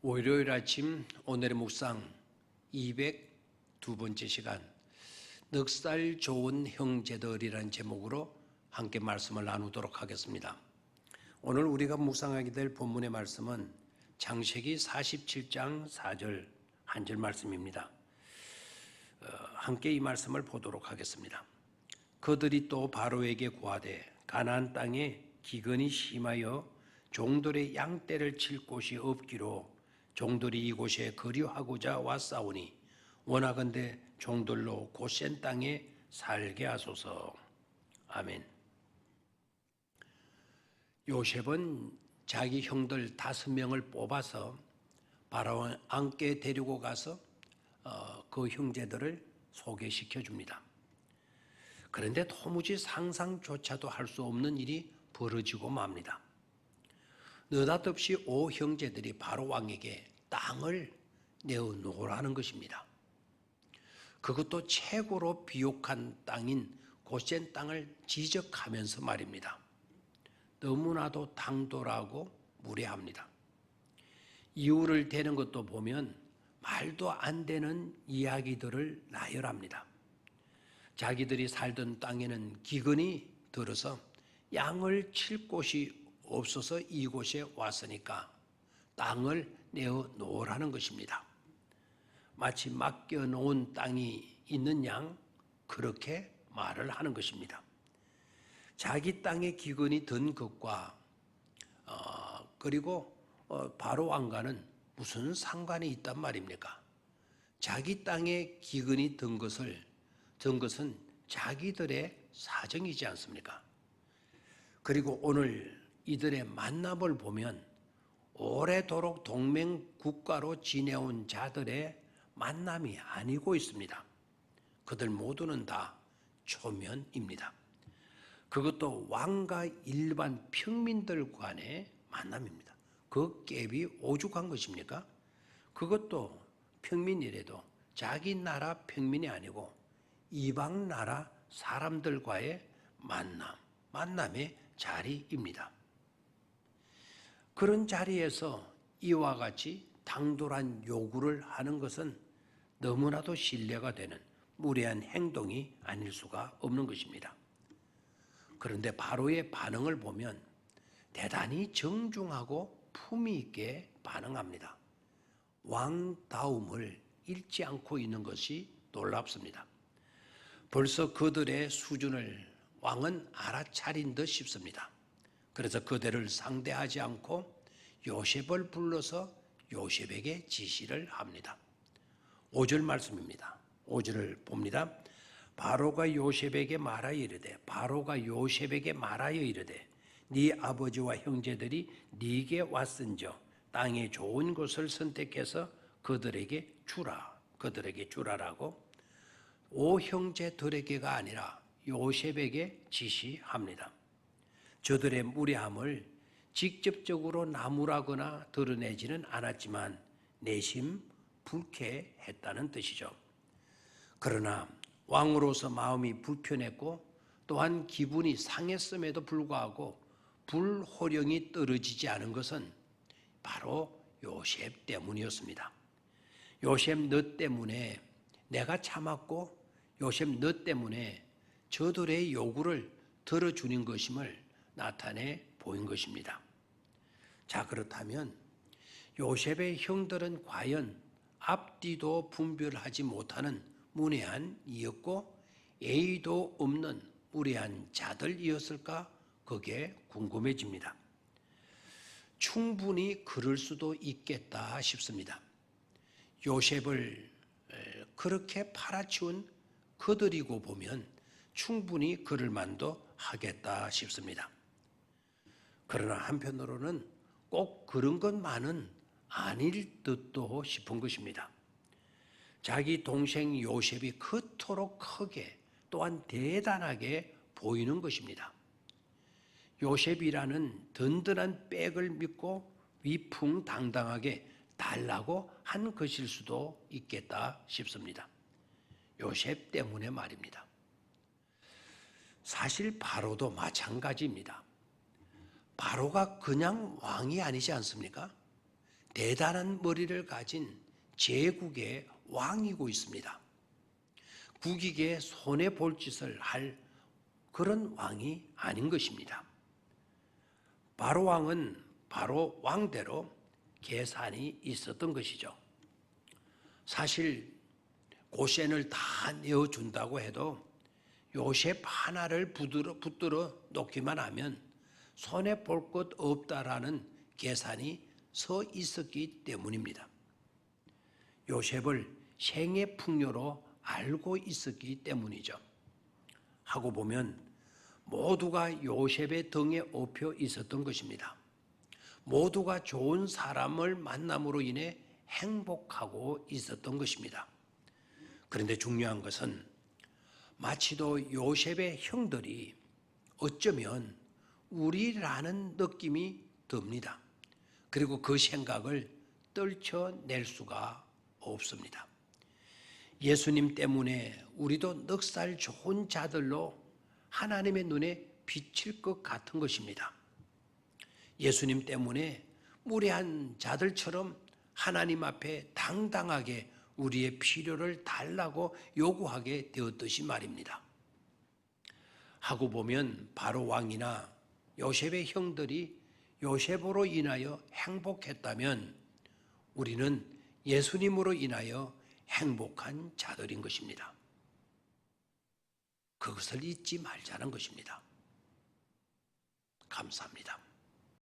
월요일 아침 오늘의 묵상 202번째 시간 넉살 좋은 형제들이라는 제목으로 함께 말씀을 나누도록 하겠습니다. 오늘 우리가 묵상하게 될 본문의 말씀은 창세기 47장 4절 한 절 말씀입니다. 어, 함께 이 말씀을 보도록 하겠습니다. 그들이 또 바로에게 구하되 가나안 땅에 기근이 심하여 종들의 양떼를 칠 곳이 없기로 종들이 이곳에 거류하고자 왔사오니 원하건대 종들로 고센 땅에 살게 하소서. 아멘. 요셉은 자기 형들 다섯 명을 뽑아서 바로 함께 데리고 가서 어, 그 형제들을 소개시켜 줍니다. 그런데 도무지 상상조차도 할 수 없는 일이 벌어지고 맙니다. 느닷없이 오 형제들이 바로 왕에게 땅을 내어놓으라는 것입니다. 그것도 최고로 비옥한 땅인 고센 땅을 지적하면서 말입니다. 너무나도 당돌하고 무례합니다. 이유를 대는 것도 보면 말도 안 되는 이야기들을 나열합니다. 자기들이 살던 땅에는 기근이 들어서 양을 칠 곳이 없어서 이곳에 왔으니까 땅을 내어 놓으라는 것입니다. 마치 맡겨 놓은 땅이 있는 양 그렇게 말을 하는 것입니다. 자기 땅에 기근이 든 것과 어, 그리고 어, 바로 왕과는 무슨 상관이 있단 말입니까? 자기 땅에 기근이 든 것을 든 것은 자기들의 사정이지 않습니까? 그리고 오늘 이들의 만남을 보면 오래도록 동맹 국가로 지내온 자들의 만남이 아니고 있습니다. 그들 모두는 다 초면입니다. 그것도 왕과 일반 평민들 간의 만남입니다. 그 갭이 오죽한 것입니까? 그것도 평민이라도 자기 나라 평민이 아니고 이방 나라 사람들과의 만남, 만남의 자리입니다. 그런 자리에서 이와 같이 당돌한 요구를 하는 것은 너무나도 신뢰가 되는 무례한 행동이 아닐 수가 없는 것입니다. 그런데 바로의 반응을 보면 대단히 정중하고 품위 있게 반응합니다. 왕다움을 잃지 않고 있는 것이 놀랍습니다. 벌써 그들의 수준을 왕은 알아차린 듯 싶습니다. 그래서 그들을 상대하지 않고 요셉을 불러서 요셉에게 지시를 합니다. 5절 말씀입니다. 5절을 봅니다. 바로가 요셉에게 말하여 이르되 바로가 요셉에게 말하여 이르되 네 아버지와 형제들이 네게 왔은저 땅에 좋은 곳을 선택해서 그들에게 주라 그들에게 주라라고 오 형제들에게가 아니라 요셉에게 지시합니다. 저들의 무례함을 직접적으로 나무라거나 드러내지는 않았지만 내심 불쾌했다는 뜻이죠. 그러나 왕으로서 마음이 불편했고 또한 기분이 상했음에도 불구하고 불호령이 떨어지지 않은 것은 바로 요셉 때문이었습니다. 요셉 너 때문에 내가 참았고 요셉 너 때문에 저들의 요구를 들어주는 것임을 나타내 보인 것입니다. 자, 그렇다면 요셉의 형들은 과연 앞뒤도 분별하지 못하는 문외한 이였고 예의도 없는 무례한 자들이었을까? 그게 궁금해집니다. 충분히 그럴 수도 있겠다 싶습니다. 요셉을 그렇게 팔아치운 그들이고 보면 충분히 그럴 만도 하겠다 싶습니다. 그러나 한편으로는 꼭 그런 것만은 아닐 듯도 싶은 것입니다. 자기 동생 요셉이 그토록 크게 또한 대단하게 보이는 것입니다. 요셉이라는 든든한 백을 믿고 위풍당당하게 달라고 한 것일 수도 있겠다 싶습니다. 요셉 때문에 말입니다. 사실 바로도 마찬가지입니다. 바로가 그냥 왕이 아니지 않습니까? 대단한 머리를 가진 제국의 왕이고 있습니다. 국익에 손해 볼 짓을 할 그런 왕이 아닌 것입니다. 바로 왕은 바로 왕대로 계산이 있었던 것이죠. 사실 고센을 다 내어준다고 해도 요셉 하나를 붙들어, 붙들어 놓기만 하면 손해 볼 것 없다라는 계산이 서 있었기 때문입니다. 요셉을 생애 풍요로 알고 있었기 때문이죠. 하고 보면 모두가 요셉의 등에 업혀 있었던 것입니다. 모두가 좋은 사람을 만남으로 인해 행복하고 있었던 것입니다. 그런데 중요한 것은 마치도 요셉의 형들이 어쩌면 우리라는 느낌이 듭니다. 그리고 그 생각을 떨쳐낼 수가 없습니다. 예수님 때문에 우리도 넉살 좋은 자들로 하나님의 눈에 비칠 것 같은 것입니다. 예수님 때문에 무례한 자들처럼 하나님 앞에 당당하게 우리의 필요를 달라고 요구하게 되었듯이 말입니다. 하고 보면 바로 왕이나 요셉의 형들이 요셉으로 인하여 행복했다면 우리는 예수님으로 인하여 행복한 자들인 것입니다. 그것을 잊지 말자는 것입니다. 감사합니다.